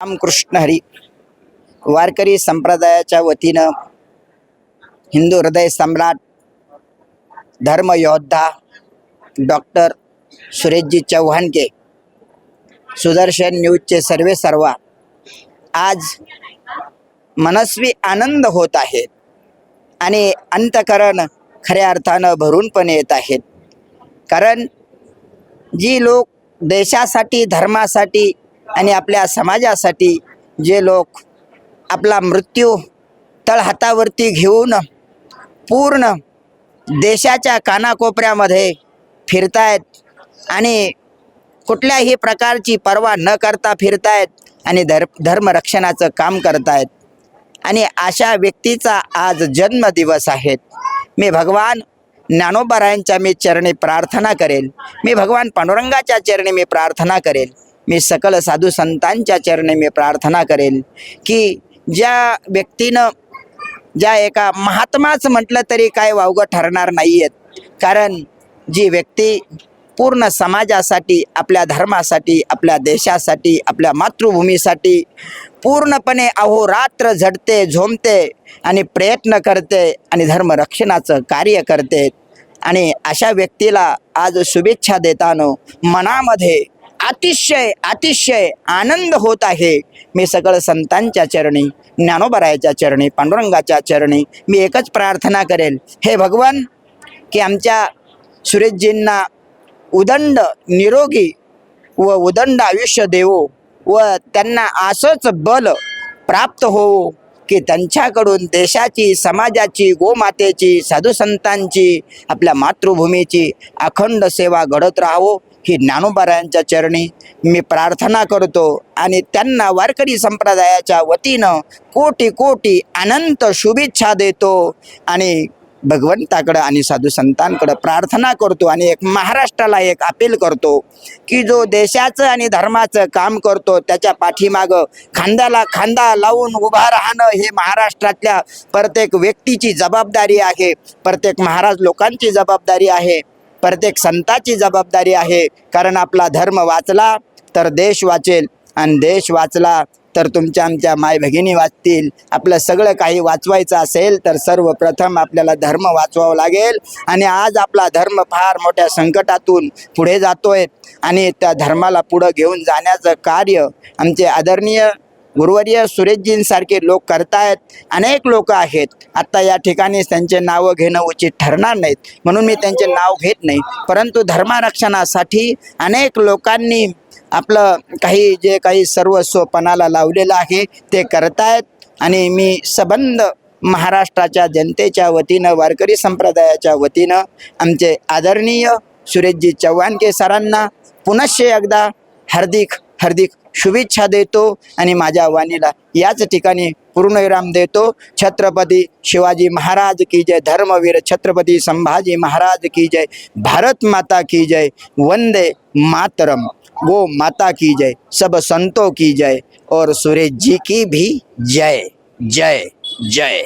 रामकृष्ण हरी. वारकरी संप्रदायाच्या वतीनं हिंदू हृदय सम्राट धर्मयोद्धा डॉक्टर सुरेशजी चव्हाणके सुदर्शन न्यूजचे सर्वे सर्वा आज मनस्वी आनंद होत आहेत आणि अंतकरण खऱ्या अर्थानं भरून पण येत आहेत. कारण जी लोक देशासाठी धर्मासाठी आणि आपल्या समाजासाठी जे लोक आपला मृत्यू तळहातावरती घेऊन पूर्ण देशाच्या कानाकोपऱ्यामध्ये फिरतायत आणि कुठल्याही प्रकारची पर्वा न करता फिरतायत आणि धर धर्मरक्षणाचं काम करतायत. आणि अशा व्यक्तीचा आज जन्मदिवस आहे. मी भगवान ज्ञानोबरायांच्या मी चरणी प्रार्थना करेल. मी भगवान पांडुरंगाच्या चरणी मी प्रार्थना करेल. मी सकल साधू संतांच्या चरणी मी प्रार्थना करेल की ज्या व्यक्तीनं ज्या एका महात्माच म्हटलं तरी काय वावगं ठरणार नाही आहेत कारण जी व्यक्ती पूर्ण समाजासाठी आपल्या धर्मासाठी आपल्या देशासाठी आपल्या मातृभूमीसाठी पूर्णपणे अहोरात्र झडते झोंबते आणि प्रयत्न करते आणि धर्मरक्षणाचं कार्य करते. आणि अशा व्यक्तीला आज शुभेच्छा देताना मनामध्ये अतिशय अतिशय आनंद होत आहे. मी सगळं संतांच्या चरणी ज्ञानोबरायाच्या चरणी पांडुरंगाच्या चरणी मी एकच प्रार्थना करेल. हे भगवान की आमच्या सुरेशजींना उदंड निरोगी व उदंड आयुष्य देवो व त्यांना असंच बल प्राप्त होवो की त्यांच्याकडून देशाची समाजाची गोमातेची साधुसंतांची आपल्या मातृभूमीची अखंड सेवा घडत राहावं. ही ज्ञानोबारायांच्या चरणी मी प्रार्थना करतो आणि त्यांना वारकरी संप्रदायाच्या वतीनं कोटी कोटी अनंत शुभेच्छा देतो आणि भगवंताकडं आणि साधू संतांकडं प्रार्थना करतो आणि एक महाराष्ट्राला एक अपील करतो की जो देशाचं आणि धर्माचं काम करतो त्याच्या पाठीमागं खांद्याला खांदा लावून उभा राहणं हे महाराष्ट्रातल्या प्रत्येक व्यक्तीची जबाबदारी आहे. प्रत्येक महाराज लोकांची जबाबदारी आहे. प्रत्येक संताची जबाबदारी आहे. कारण आपला धर्म वाचला तर देश वाचेल. आणि देश वाचला तर तुमच्या आमच्या माय भगिनी वाचतील. आपलं सगळं काही वाचवायचं असेल तर सर्वप्रथम आपल्याला धर्म वाचवावं लागेल. आणि आज आपला धर्म फार मोठ्या संकटातून पुढे जातोय. आणि त्या धर्माला पुढं घेऊन जाण्याचं कार्य आमचे आदरणीय गुरुवर्य सुरेशजींसारखे लोक करतायत अनेक लोक आहेत. आत्ता या ठिकाणी त्यांचे नावं घेणं उचित ठरणार नाहीत. म्हणून मी त्यांचे नाव घेत नाही. परंतु धर्मारक्षणासाठी अनेक लोकांनी आपलं काही जे काही सर्वस्व पणाला लावलेलं आहे ते करतायत. आणि मी सबंध महाराष्ट्राच्या जनतेच्या वतीनं वारकरी संप्रदायाच्या वतीनं आमचे आदरणीय सुरेशजी चव्हाणके सरांना पुनश्च एकदा हार्दिक हार्दिक शुभेच्छा देतो आणि माझ्या वाणीला याच ठिकाणी पूर्णविराम देतो. छत्रपती शिवाजी महाराज की जय. धर्मवीर छत्रपती संभाजी महाराज की जय. भारत माता की जय. वंदे मातरम. गो माता की जय. सब संतों की जय. और सूर्य जी की भी जय. जय. जय.